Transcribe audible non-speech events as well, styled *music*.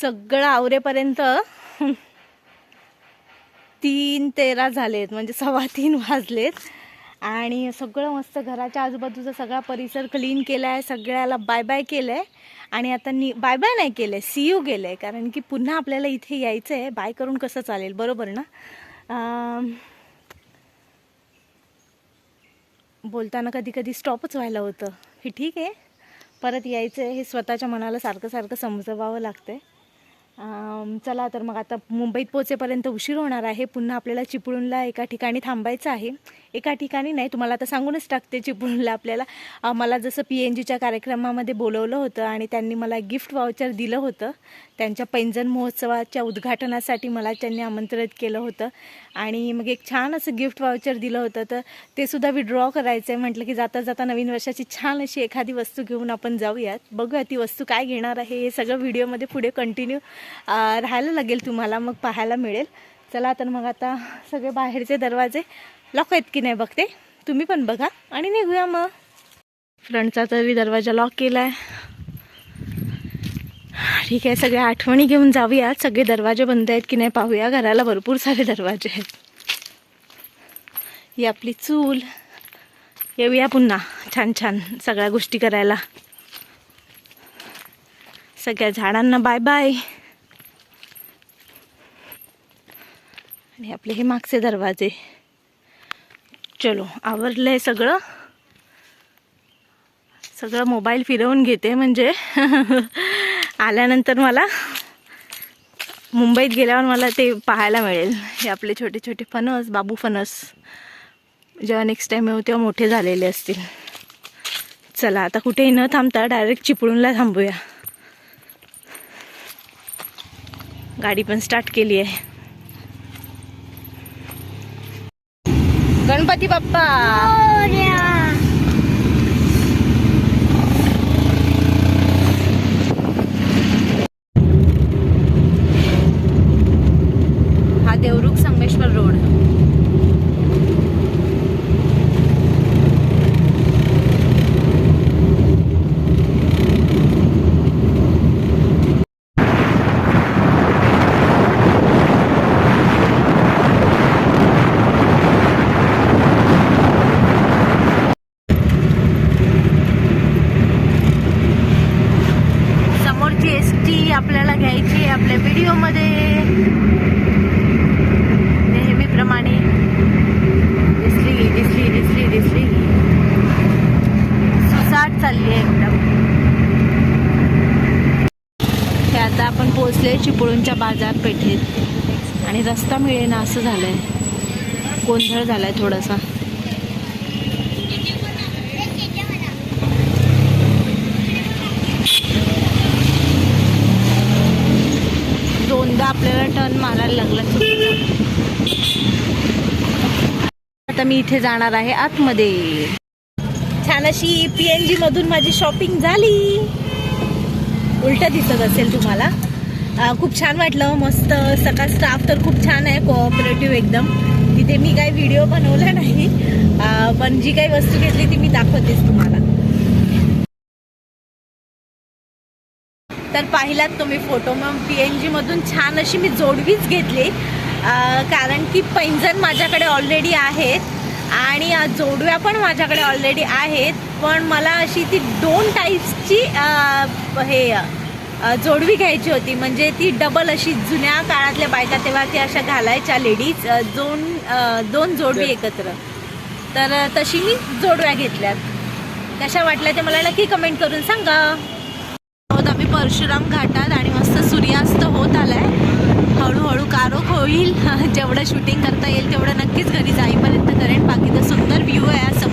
सगळं आवरेपर्यंत तीन तेरा झालेत म्हणजे सव्वा तीन वाजलेत. आणि सगळं मस्त घराच्या आजूबाजूचा सगळा परिसर क्लीन केला आहे सगळ्याला बाय बाय केलं आहे आणि आता नि बाय बाय नाही केलं आहे सी यू केलं आहे कारण की पुन्हा आपल्याला इथे यायचं आहे बाय करून कसं चालेल बरोबर ना? बोलताना कधी कधी स्टॉपच व्हायला होतं. हे ठीक आहे. परत यायचं आहे हे स्वतःच्या मनाला सारखं सारखं समजवावं लागतं आहे चला तर मग आता मुंबईत पोचेपर्यंत उशीर होणार आहे. पुन्हा आपल्याला चिपळूणला एका ठिकाणी थांबायचं आहे. एका ठिकाणी नाही. तुम्हाला आता सांगूनच टाकते चिपळूणला आपल्याला. मला जसं पी एन जीच्या कार्यक्रमामध्ये बोलवलं होतं आणि त्यांनी मला गिफ्ट वाउचर दिलं होतं. त्यांच्या पैंजण महोत्सवाच्या उद्घाटनासाठी मला त्यांनी आमंत्रित केलं होतं. आणि मग एक छान असं गिफ्ट वाउचर दिलं होतं. तर ते सुद्धा विड्रॉ करायचं आहे म्हटलं की जाता जाता नवीन वर्षाची छान अशी एखादी वस्तू घेऊन आपण जाऊयात. बघूया ती वस्तू काय घेणार आहे हे सगळं व्हिडिओमध्ये पुढे कंटिन्यू राहायला लागेल तुम्हाला मग पाहायला मिळेल. चला तर मग आता सगळे बाहेरचे दरवाजे लॉक आहेत की नाही बघते तुम्ही पण बघा आणि निघूया मग. फ्रंटचा तरी दरवाजा लॉक केला आहे ठीक आहे सगळ्या आठवणी घेऊन जाऊया सगळे दरवाजे बंद आहेत की नाही पाहूया. घराला भरपूर सारे दरवाजे आहेत. ही आपली चूल. येऊया पुन्हा. छान छान सगळ्या गोष्टी करायला. सगळ्या झाडांना बाय बाय आणि आपले हे मागचे दरवाजे. चलो आवरलंय सगळं. सगळं मोबाईल फिरवून घेते म्हणजे. *laughs* आल्यानंतर मला मुंबईत गेल्यावर मला ते पाहायला मिळेल. हे आपले छोटे छोटे फणस बाबू फणस. जेव्हा नेक्स्ट टाईम येऊ तेव्हा मोठे झालेले असतील. चला आता कुठेही न थांबता डायरेक्ट चिपळूणला थांबूया. गाडी पण स्टार्ट केली आहे. गणपती बाप्पा. हो, समोरची एस टी आपल्याला घ्यायची आहे आपल्या व्हिडिओमध्ये. नेहमीप्रमाणे. दिसली दिसली दिसली दिसली. सुसाट चालली आहे एकदम. हे आता आपण पोहोचले चिपळूणच्या बाजारपेठेत आणि रस्ता मिळेना असं झालंय. गोंधळ झालाय थोडासा. आपल्याला टर्न मारायला लागला आता मी इथे जाणार आहे आतमध्ये. छान अशी पी एन मधून माझी शॉपिंग झाली. उलट दिसत असेल तुम्हाला. खूप छान वाटलं. मस्त सकाळ स्टाफ तर खूप छान आहे कोऑपरेटिव्ह एकदम. तिथे मी काही व्हिडिओ बनवला नाही. पण जी काही वस्तू घेतली ती मी दाखवतेच तुम्हाला. तर पाहिलात तुम्ही फोटो. मग पी एन जीमधून छान अशी मी जोडवीच घेतली. कारण की पैंजण माझ्याकडे ऑलरेडी आहेत आणि जोडव्या पण माझ्याकडे ऑलरेडी आहेत. पण मला अशी ती दोन टाईप्सची हे जोडवी घ्यायची होती. म्हणजे ती डबल अशी जुन्या काळातल्या बायका तेव्हा त्या अशा घालायच्या लेडीज दोन दोन जोडवी एकत्र. तर तशी मी जोडव्या घेतल्यात. कशा वाटल्या ते मला नक्की कमेंट करून सांगा. परशुराम घाटात आणि मस्त सूर्यास्त होत आलाय. हळूहळू कारोख होईल. *laughs* जेवढं शूटिंग करता येईल तेवढं नक्कीच घरी जाईपर्यंत करेन. बाकी तर सुंदर व्ह्यू आहे असं